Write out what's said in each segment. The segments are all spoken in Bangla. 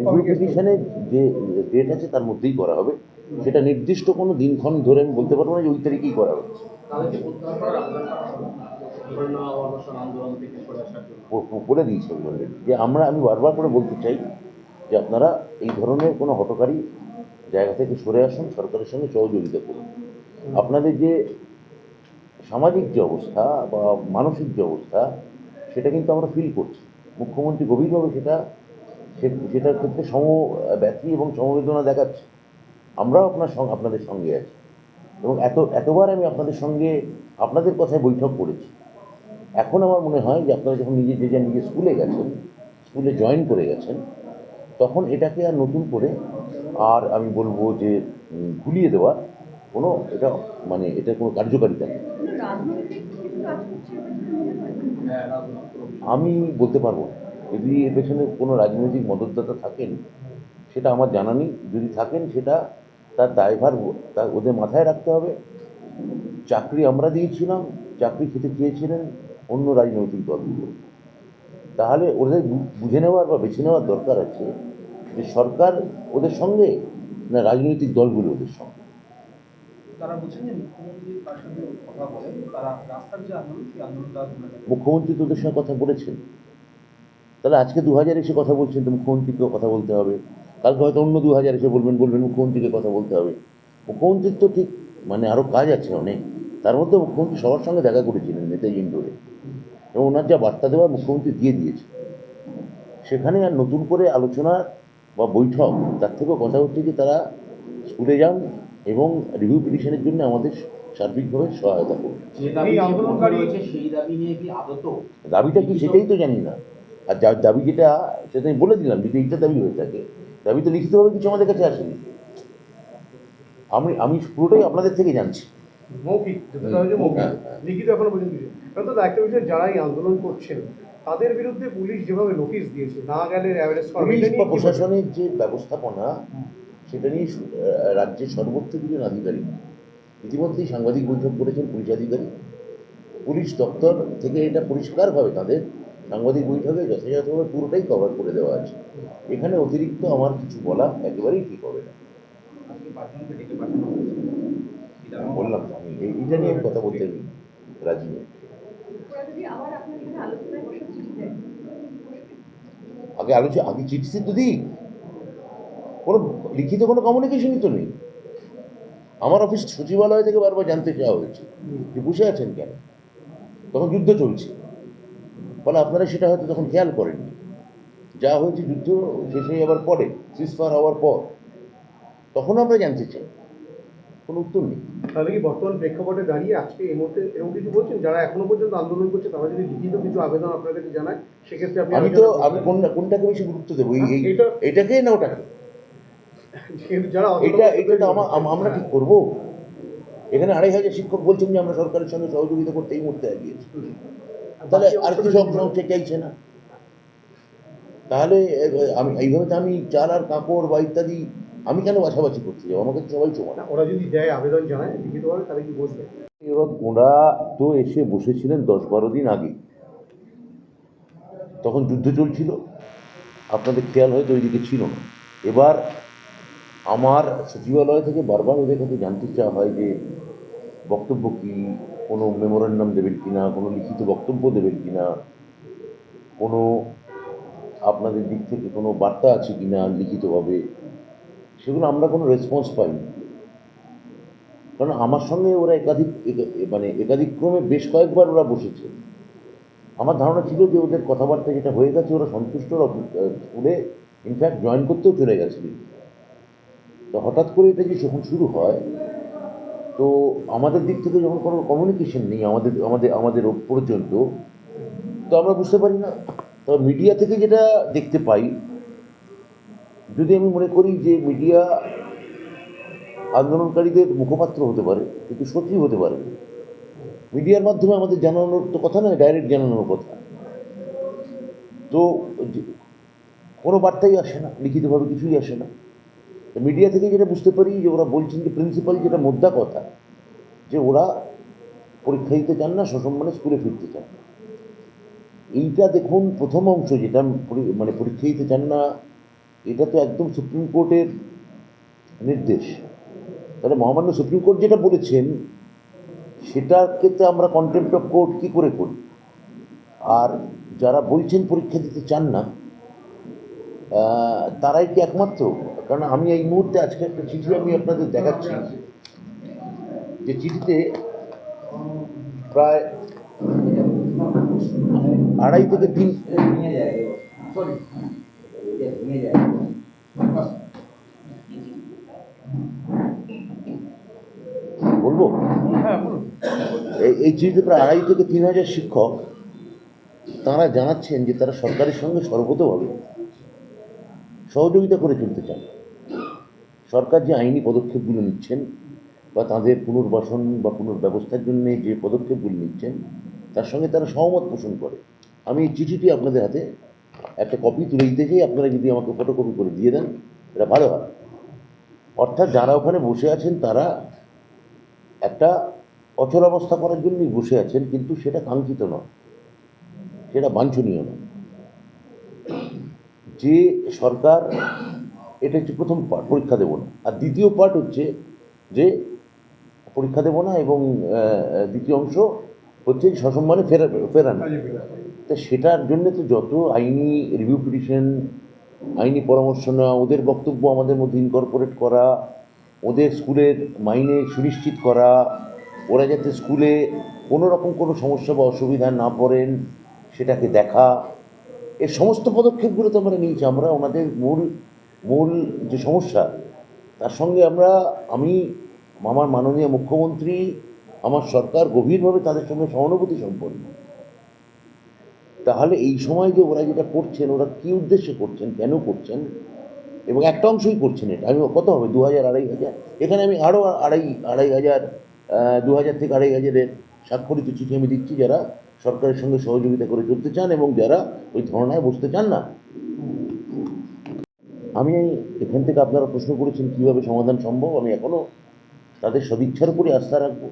রিভিউ যে ডেট আছে তার মধ্যেই করা হবে। সেটা নির্দিষ্ট কোনো দিনক্ষণ ধরে আমি বলতে পারব না যে ওই তারিখেই করা হচ্ছে। বলে দিয়েছি আমি already যে আমরা আমি বারবার করে বলতে চাই যে আপনারা এই ধরনের কোনো হটকারী জায়গা থেকে সরে আসুন সরকারের সঙ্গে সহযোগিতা করুন। আপনাদের যে সামাজিক যে অবস্থা বা মানসিক যে অবস্থা সেটা কিন্তু আমরা ফিল করছি। মুখ্যমন্ত্রী গভীরভাবে সেটা সেটার ক্ষেত্রে সম ব্যথী এবং সমবেদনা দেখাচ্ছে। আমরাও আপনার সঙ্গে আপনাদের সঙ্গে আছি। এবং এত এতবার আমি আপনাদের সঙ্গে আপনাদের কথায় বৈঠক করেছি। এখন আমার মনে হয় যে আপনারা যখন নিজে যে যার নিজে স্কুলে গেছেন স্কুলে জয়েন করে গেছেন তখন এটাকে আর নতুন করে আর আমি বলব যে ভুলিয়ে দেওয়া কোনো এটা মানে এটা কোনো কার্যকারিতা নেই আমি বলতে পারব না। যদি এর পেছনে কোনো রাজনৈতিক মদতদাতা থাকেন সেটা আমার জানা নেই। যদি থাকেন সেটা তার দায়ভার তা ওদের মাথায় রাখতে হবে। চাকরি আমরা দিয়েছিলাম চাকরি খেতে চেয়েছিলেন অন্য রাজনৈতিক দলগুলো। তাহলে ওদের বুঝে নেওয়ার বা বেছে নেওয়ার দরকার আছে যে সরকার ওদের সঙ্গে না রাজনৈতিক দলগুলো ওদের সঙ্গে। মুখ্যমন্ত্রী তোদের সঙ্গে কথা বলেছেন। তাহলে আজকে দু হাজার এসে কথা বলছেন তো মুখ্যমন্ত্রীকেও কথা বলতে হবে? কালকে হয়তো অন্য দু হাজার এসে বলবেন বলবেন মুখ্যমন্ত্রীকে কথা বলতে হবে? মুখ্যমন্ত্রীর তো ঠিক মানে আরও কাজ আছে অনেক। তার মধ্যে মুখ্যমন্ত্রী সবার সঙ্গে দেখা করেছিলেন নেতাজি ইন্ডোরে। এবং ওনার যা বার্তা দেওয়ার মুখ্যমন্ত্রী দিয়ে দিয়েছে। সেখানে আর নতুন করে আলোচনা বা বৈঠক তার থেকেও কথা হচ্ছে যে তারা স্কুলে যান এবং রিভিউ পিটিশনের জন্য আমাদের সার্বিকভাবে সহায়তা করুন। দাবিটা কি সেটাই তো জানি না। আর যার দাবি যেটা সেটা আমি বলে দিলাম যদি এইটা দাবি হয়ে থাকে দাবি তো লিখিতভাবে কিছু আমাদের কাছে আসেনি। আমি আমি পুরোটাই আপনাদের থেকে জানছি। মৌখিক হ্যাঁ, হ্যাঁ। লিখিত এখনও পর্যন্ত কারণ একটা বিষয় যারা এই আন্দোলন করছেন তাদের বিরুদ্ধে পুলিশ যেভাবে নোটিশ দিয়েছে না গেলে পুলিশ বা প্রশাসনের যে ব্যবস্থাপনা সেটা নিয়ে রাজ্যের সর্বোচ্চ দুজন আধিকারিক। ইতিমধ্যেই সাংবাদিক বৈঠক করেছেন পুলিশ আধিকারিক। পুলিশ দপ্তর থেকে এটা পরিষ্কারভাবে তাদের সাংবাদিক বৈঠকে যথাযথভাবে পুরোটাই কভার করে দেওয়া আছে। এখানে অতিরিক্ত আমার কিছু বলা একেবারেই ঠিক হবে না। বললাম তো আমি, এই- এইটা নিয়ে কথা বলতে রাজি নই আগে আলোচনা আগে চিঠি তো দিই কোনো লিখিত কোনো কমিউনিকেশনই তো নেই। আমার অফিস সচিবালয় থেকে বারবার জানতে চাওয়া হয়েছে। যে বসে আছেন কেন? তখন যুদ্ধ চলছে। ফলে আপনারা সেটা হয়তো তখন খেয়াল করেননি। যা হয়েছে যুদ্ধ শেষ হয়ে যাওয়ার পরে সিজফায়ার হওয়ার পর তখন আমরা জানতে চাই। কোনো উত্তর নেই। তাহলে কি বর্তমান প্রেক্ষাপটে দাঁড়িয়ে আজকে এই মুহূর্তে এরকম কিছু বলছেন? যারা এখনও পর্যন্ত আন্দোলন করছে তারা যদি লিখিত কিছু আবেদন আপনার কাছে জানায় সেক্ষেত্রে আপনি আমি তো আমি কোনটা কোনটাকে বেশি গুরুত্ব দেবো? এই এই- এটা- এটাকে না ওটাকে? যারা এটা এটা তো আমা- আমরা ঠিক করব? এখানে আড়াই হাজার শিক্ষক বলছেন যে আমরা সরকারের সঙ্গে সহযোগিতা করতে এই মুহূর্তে এগিয়েছি। তাহলে আর কিছু যদি- অংশ না? তাহলে আমি এইভাবে তো আমি চাল আর কাপড় বা ইত্যাদি আমি কেন বাছাবাছি করতে যাব আমাকে সবাই সমান ওরা যদি দেয় আবেদন জানায় লিখিতভাবে তাহলে কি বসবে? এবার ওরা তো এসে বসেছিলেন দশ বারো দিন আগে তখন যুদ্ধ চলছিল। আপনাদের খেয়াল হয়তো ওইদিকে ছিল না। এবার আমার সচিবালয় থেকে বারবার ওদের কাছে জানতে চাওয়া হয় যে বক্তব্য কী? কোনো মেমোরান্ডাম দেবেন কি না কোনো লিখিত বক্তব্য দেবেন কি না কোনো আপনাদের দিক থেকে কোনো বার্তা আছে কি না লিখিতভাবে, সেগুলো আমরা কোনো রেসপন্স পাইনি। কারণ আমার সঙ্গে ওরা একাধিক একা- মানে একাধিক্রমে বেশ কয়েকবার ওরা বসেছে। আমার ধারণা ছিল যে ওদের কথাবার্তা যেটা হয়ে গেছে, ওরা সন্তুষ্ট স্কুলে ইনফ্যাক্ট জয়েন করতেও চলে গেছিলেন তো হঠাৎ করে এটা যে যখন শুরু হয় তো আমাদের দিক থেকে যখন কোনো কমিউনিকেশন নেই, আমাদের আমাদের আমাদের পর্যন্ত তো আমরা বুঝতে পারি না। তো মিডিয়া থেকে যেটা দেখতে পাই, যদি আমি মনে করি যে মিডিয়া আন্দোলনকারীদের মুখপাত্র হতে পারে, কিন্তু সত্যি হতে পারে মিডিয়ার মাধ্যমে আমাদের জানানোর তো কথা নয় ডাইরেক্ট জানানোর কথা। তো কোনো বার্তাই আসে না, লিখিতভাবে কিছুই আসে না। মিডিয়া থেকে যেটা বুঝতে পারি যে ওরা বলছেন যে প্রিন্সিপাল যেটা মোদ্দা কথা, যে ওরা পরীক্ষা দিতে চান না, সসম্মানে স্কুলে ফিরতে চান এইটা দেখুন, প্রথম অংশ যেটা মানে পরীক্ষা দিতে চান না, এটা তো একদম সুপ্রিম কোর্টের নির্দেশ। তাহলে মহামান্য সুপ্রিম কোর্ট যেটা বলেছেন সেটাকে তো আমরা কন্টেম্প্ট অফ কোর্ট কী করে করি? আর যারা বলছেন পরীক্ষা দিতে চান না তারাই কি একমাত্র? কারণ আমি এই মুহূর্তে আজকে একটা চিঠি আমি আপনাদের দেখাচ্ছি। যে চিঠিতে প্রায় আড়াই থেকে তিন বলব? হ্যাঁ এই এই চিঠিতে প্রায় আড়াই থেকে তিন হাজার শিক্ষক তারা জানাচ্ছেন যে তারা সরকারের সঙ্গে সর্বতভাবে সহযোগিতা করে চলতে চান। সরকার যে আইনি পদক্ষেপগুলো নিচ্ছেন বা তাদের পুনর্বাসন বা পুনর্ব্যবস্থার জন্য যে পদক্ষেপগুলো নিচ্ছেন, তার সঙ্গে তারা সহমত পোষণ করে। আমি এই চিঠিটি আপনাদের হাতে একটা কপি তুলে দিতে চাই। আপনারা যদি আমাকে ফটোকপি করে দিয়ে দেন, এটা ভালো হয়। অর্থাৎ যারা ওখানে বসে আছেন, তারা একটা অচলাবস্থা করার জন্যই বসে আছেন, কিন্তু সেটা কাঙ্ক্ষিত নয়। সেটা বাঞ্ছনীয় নয়। যে সরকার এটা হচ্ছে প্রথম পার্ট পরীক্ষা দেবো না। আর দ্বিতীয় পার্ট হচ্ছে যে পরীক্ষা দেবো না এবং দ্বিতীয় অংশ হচ্ছে সসম্মানে ফেরা, ফেরানো। তা সেটার জন্য তো যত আইনি রিভিউ পিটিশন আইনি পরামর্শ নেওয়া, ওদের বক্তব্য আমাদের মধ্যে ইনকর্পোরেট করা, ওদের স্কুলের মাইনে সুনিশ্চিত করা, ওরা যাতে স্কুলে কোনো রকম কোনো সমস্যা বা অসুবিধা না পড়েন, সেটাকে দেখা এর সমস্ত পদক্ষেপগুলো তো আমরা নিয়েছি। আমরা ওনাদের মূল মূল যে সমস্যা, তার সঙ্গে আমরা, আমি আমার মাননীয় মুখ্যমন্ত্রী, আমার সরকার গভীরভাবে তাদের সঙ্গে সহানুভূতি সম্পন্ন। তাহলে এই সময় যে ওরা যেটা করছেন, ওরা কী উদ্দেশ্যে করছেন, কেন করছেন, এবং একটা অংশই করছেন এটা। আমি, কত হবে? দু হাজার আড়াই হাজার? এখানে আমি আরও আড়াই আড়াই হাজার দু হাজার থেকে আড়াই হাজারের স্বাক্ষরিত চিঠি আমি দিচ্ছি যারা সরকারের সঙ্গে সহযোগিতা করে চলতে চান এবং যারা ওই ধর্নায় বসতে চান না। আমি এখান থেকে আপনারা প্রশ্ন করেছেন, কীভাবে সমাধান সম্ভব? আমি এখনও তাদের সদিচ্ছার উপরে আস্থা রাখব।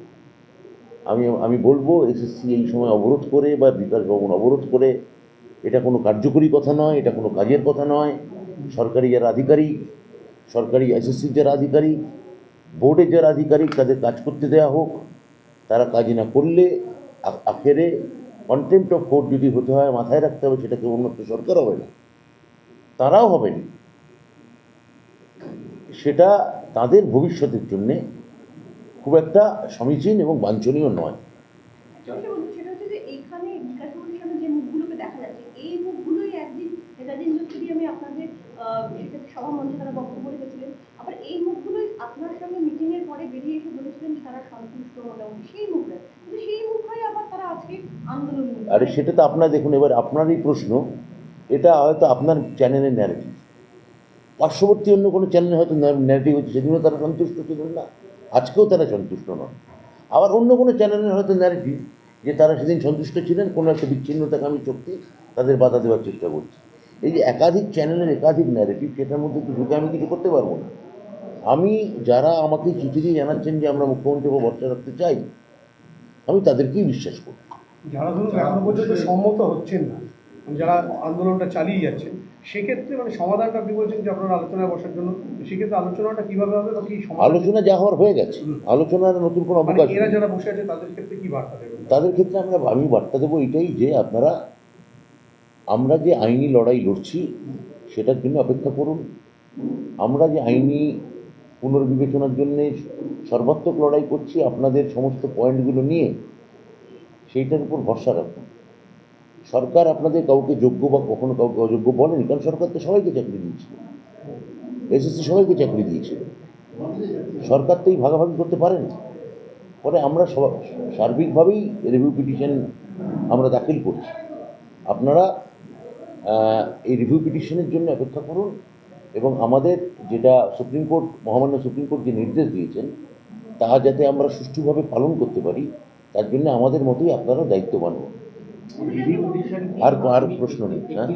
আমি আমি বলব, এসএসসি এই সময় অবরোধ করে বা বিকাশ ভবন অবরোধ করে, এটা কোনো কার্যকরী কথা নয়, এটা কোনো কাজের কথা নয়। সরকারি যারা আধিকারিক, সরকারি এসএসসির যারা আধিকারিক বোর্ডের যারা আধিকারিক, তাদের কাজ করতে দেওয়া হোক, তারা কাজ না করলে আখেরে কন্টেম্প্ট অফ কোর্ট যদি হতে হয়, মাথায় রাখতে হবে, সেটাকে উন্নত সরকার হবে না। তারাও হবেন সেটা তাদের ভবিষ্যতের জন্যে খুব একটা সমীচীন এবং বাঞ্ছনীয় নয়। আরে সেটা তো আপনার দেখুন এবার আপনারই প্রশ্ন এটা হয়তো আপনার চ্যানেলের ন্যারেটিভ পার্শ্ববর্তী অন্য কোনো চ্যানেলে হয়তো ন্যারেটিভ হচ্ছে, সেদিনও তারা সন্তুষ্ট ছিলেন না। আজকেও তারা সন্তুষ্ট নন। আবার অন্য কোনো চ্যানেলের হয়তো ন্যারেটিভ যে তারা সেদিন সন্তুষ্ট ছিলেন, কোনো একটা বিচ্ছিন্নতাকামী শক্তি তাদের বাধা দেওয়ার চেষ্টা করছে। এই যে একাধিক চ্যানেলের একাধিক ন্যারেটিভ সেটার মধ্যে তো ঢুকে আমি কিছু করতে পারব না। আমি যারা আমাকে চিঠি দিয়ে জানাচ্ছেন যে আমরা মুখ্যমন্ত্রী উপর ভরসা রাখতে চাই, আমি তাদেরকেই বিশ্বাস করি। যারা ধরুন এখনও পর্যন্ত সম্মত হচ্ছেন না যারা আন্দোলনটা চালিয়ে যাচ্ছেন সেক্ষেত্রে মানে সমাধানটা আপনি বলছেন যে আপনারা আলোচনায় বসার জন্য সেক্ষেত্রে আলোচনাটা কীভাবে হবে বা কি আলোচনা যা হওয়ার হয়ে গেছে। আলোচনার নতুন কোনো মানে অবকাশ এরা যারা বসে আছে তাদের ক্ষেত্রে কি বার্তা দেবেন? তাদের ক্ষেত্রে আমরা আমি বার্তা দেবো এটাই যে আপনারা আমরা যে আইনি লড়াই লড়ছি সেটার জন্য অপেক্ষা করুন। আমরা যে আইনি পুনর্বিবেচনার জন্যে সর্বাত্মক লড়াই করছি আপনাদের সমস্ত পয়েন্টগুলো নিয়ে সেইটার উপর ভরসা রাখুন। সরকার আপনাদের কাউকে যোগ্য বা কখনো কাউকে অযোগ্য বলেনি, কারণ সরকার তো সবাইকে চাকরি দিয়েছিল। এসএসসি সবাইকে চাকরি দিয়েছিল। সরকার তো এই ভাগাভাগি করতে পারেন। পরে আমরা সব, সার্বিকভাবেই রিভিউ পিটিশন আমরা দাখিল করছি। আপনারা এই রিভিউ পিটিশনের জন্য অপেক্ষা করুন এবং আমাদের যেটা সুপ্রিম কোর্ট, মহামান্য সুপ্রিম কোর্ট যে নির্দেশ দিয়েছেন, তা যাতে আমরা সুষ্ঠুভাবে পালন করতে পারি, তার জন্য আমাদের মতোই আপনারাও দায়িত্ববান হন। আর আর প্রশ্ন নেই হ্যাঁ?